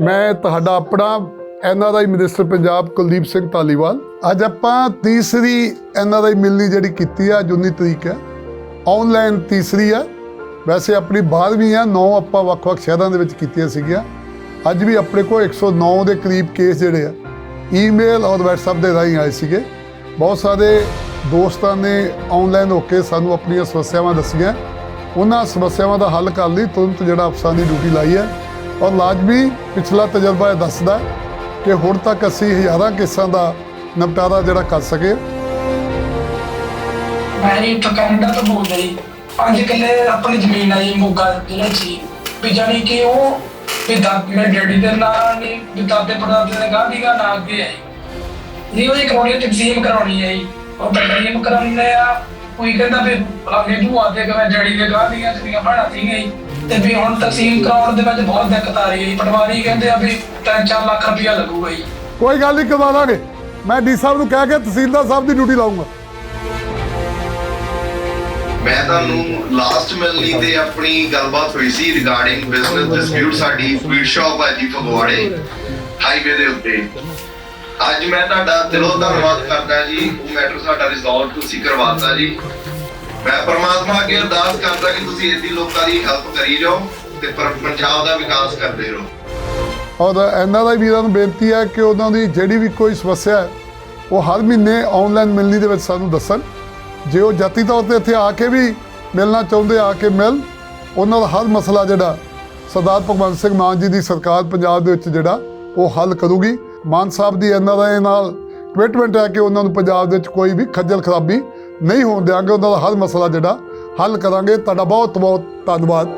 ਮੈਂ ਤੁਹਾਡਾ ਆਪਣਾ ਐਨਆਰਆਈ ਮਿਨਿਸਟਰ ਪੰਜਾਬ ਕੁਲਦੀਪ ਸਿੰਘ ਧਾਲੀਵਾਲ। ਅੱਜ ਆਪਾਂ ਤੀਸਰੀ ਐਨਆਰਆਈ ਮਿਲਣੀ ਜਿਹੜੀ ਕੀਤੀ ਆ 19 ਤਰੀਕ ਹੈ। ਆਨਲਾਈਨ ਤੀਸਰੀ ਆ। ਵੈਸੇ ਆਪਣੀ 12ਵੀਂ ਆ, ਨੌ ਆਪਾਂ ਵੱਖ-ਵੱਖ ਸ਼ਹਿਰਾਂ ਦੇ ਵਿੱਚ ਕੀਤੀਆਂ ਸੀਗੀਆਂ। ਅੱਜ ਵੀ ਆਪਣੇ ਕੋਲ 109 ਦੇ ਕਰੀਬ ਕੇਸ ਜਿਹੜੇ ਆ ਈਮੇਲ ਔਰ WhatsApp ਦੇ ਰਾਹੀਂ ਆਏ ਸੀਗੇ। ਬਹੁਤ ਸਾਰੇ ਦੋਸਤਾਂ ਨੇ ਆਨਲਾਈਨ ਹੋ ਕੇ ਸਾਨੂੰ ਆਪਣੀਆਂ ਸਮੱਸਿਆਵਾਂ ਦੱਸੀਆਂ। ਉਹਨਾਂ ਸਮੱਸਿਆਵਾਂ ਦਾ ਹੱਲ ਕਰਨ ਲਈ ਤੁਰੰਤ ਜਿਹੜਾ ਅਫਸਰਾਂ ਦੀ ਡਿਊਟੀ ਲਾਈ ਹੈ। ਔਰ ਲਾਜ਼ਮੀ ਪਿਛਲਾ ਤਜਰਬਾ ਇਹ ਦੱਸਦਾ ਹੈ ਕਿ ਹੁਣ ਤੱਕ ਅਸੀਂ ਹਜ਼ਾਰਾਂ ਕੇਸਾਂ ਦਾ ਨਿਪਟਾਰਾ ਜਿਹੜਾ ਕਰ ਸਕੇ। ਮੈਂ ਜੀ ਇੱਥੋਂ ਕੈਨੇਡਾ ਤੋਂ ਬੋਲਦਾ ਜੀ। ਪੰਜ ਕਿੱਲੇ ਆਪਣੀ ਜ਼ਮੀਨ ਆ ਜੀ ਮੋਗਾ ਜ਼ਿਲ੍ਹੇ 'ਚ ਜੀ। ਵੀ ਜਾਣੀ ਕਿ ਉਹ ਵੀ ਦਾ ਮੇਰੇ ਡੈਡੀ ਦੇ ਨਾਂ ਨਹੀਂ ਵੀ ਦਾਦੇ ਪੜਦਾਦੇ ਦੇ ਗਾਂਧੀ ਦਾ ਨਾਂ ਅੱਗੇ ਹੈ ਜੀ ਜੀ ਉਹਦੀ ਕਰਾਉਣੀ ਹੈ ਤਕਸੀਮ ਕਰਾਉਣੀ ਹੈ ਜੀ ਉਹ ਤਕਸੀਮ ਕਰਾਉਂਦੇ ਆ ਕੋਈ ਕਹਿੰਦਾ ਵੀ ਅੱਗੇ ਭੂਆ ਦੇ ਕਿਵੇਂ ਡੈਡੀ ਦੇ ਗਾਂਧੀਆਂ ਜਿਹੜੀਆਂ ਬਣਾ ਸੀਗੀਆਂ ਜੀ। ਤੇ ਵੀ ਹੁਣ ਤਕਸੀਮ ਕਰਾਉਣ ਦੇ ਵਿੱਚ ਬਹੁਤ ਦਿੱਕਤ ਆ ਰਹੀ ਹੈ ਜੀ। ਪਟਵਾਰੀ ਕਹਿੰਦੇ ਆ ਵੀ 3-4 ਲੱਖ ਰੁਪਇਆ ਲੱਗੂਗਾ ਜੀ। ਕੋਈ ਗੱਲ ਨਹੀਂ ਕਰਵਾ ਦਾਂਗੇ ਮੈਂ ਡੀ ਸਾਹਿਬ ਨੂੰ ਕਹਿ ਕੇ ਤਹਿਸੀਲਦਾਰ ਸਾਹਿਬ ਦੀ ਡਿਊਟੀ ਲਾਉਂਗਾ ਮੈਂ ਤੁਹਾਨੂੰ ਲਾਸਟ ਮਿਲਣੀ ਤੇ ਆਪਣੀ ਗੱਲਬਾਤ ਹੋਈ ਸੀ ਰਿਗਾਰਡਿੰਗ ਬਿਜ਼ਨਸ ਡਿਸਪਿਊਟ ਸਾਡੀ ਸਵੀਟ ਸ਼ਾਪ ਹੈ ਜੀ ਫਗਵਾੜੇ ਹਾਈਵੇ ਦੇ ਉੱਤੇ। ਅੱਜ ਮੈਂ ਤੁਹਾਡਾ ਦਿਲੋਂ ਧੰਨਵਾਦ ਕਰਦਾ ਜੀ। ਉਹ ਮੈਟਰ ਸਾਡਾ ਰਿਜ਼ੋਲਵ ਤੁਸੀਂ ਕਰਵਾਤਾ ਜੀ। ਮੈਂ ਪਰਮਾਤਮਾ ਅੱਗੇ ਅਰਦਾਸ ਕਰਦਾ ਕਿ ਤੁਸੀਂ ਇੱਦੀ ਲੋਕਾਂ ਦੀ ਹੈਲਪ ਕਰੀ ਜਾਓ ਤੇ ਪੰਜਾਬ ਦਾ ਵਿਕਾਸ ਕਰਦੇ ਰਹੋ। ਔਰ ਐਨਆਰਆਈ ਵੀਰਾਂ ਨੂੰ ਬੇਨਤੀ ਹੈ ਕਿ ਉਹਨਾਂ ਦੀ ਜਿਹੜੀ ਵੀ ਕੋਈ ਸਮੱਸਿਆ ਹੈ, ਉਹ ਹਰ ਮਹੀਨੇ ਆਨਲਾਈਨ ਮਿਲਣੀ ਦੇ ਵਿੱਚ ਸਾਨੂੰ ਦੱਸਣ। ਜੇ ਉਹ ਜਾਤੀ ਤੌਰ ਤੇ ਇੱਥੇ ਆ ਕੇ ਵੀ ਮਿਲਣਾ ਚਾਹੁੰਦੇ, ਆ ਕੇ ਮਿਲ, ਉਹਨਾਂ ਦਾ ਹਰ ਮਸਲਾ ਜਿਹੜਾ ਸਰਦਾਰ ਭਗਵੰਤ ਸਿੰਘ ਮਾਨ ਜੀ ਦੀ ਸਰਕਾਰ ਪੰਜਾਬ ਦੇ ਵਿੱਚ ਜਿਹੜਾ, ਉਹ ਹੱਲ ਕਰੂਗੀ। ਮਾਨ ਸਾਹਿਬ ਦੀ ਐਨਆਰਆਈ ਨਾਲ ਕਮਿਟਮੈਂਟ ਹੈ ਕਿ ਉਹਨਾਂ ਨੂੰ ਪੰਜਾਬ ਦੇ ਵਿੱਚ ਕੋਈ ਵੀ ਖੱਜਲ ਖਰਾਬੀ ਨਹੀਂ ਹੋਣ ਦਿਆਂਗੇ ਉਹਨਾਂ ਦਾ ਹਰ ਮਸਲਾ ਜਿਹੜਾ ਹੱਲ ਕਰਾਂਗੇ। ਤੁਹਾਡਾ ਬਹੁਤ ਬਹੁਤ ਧੰਨਵਾਦ।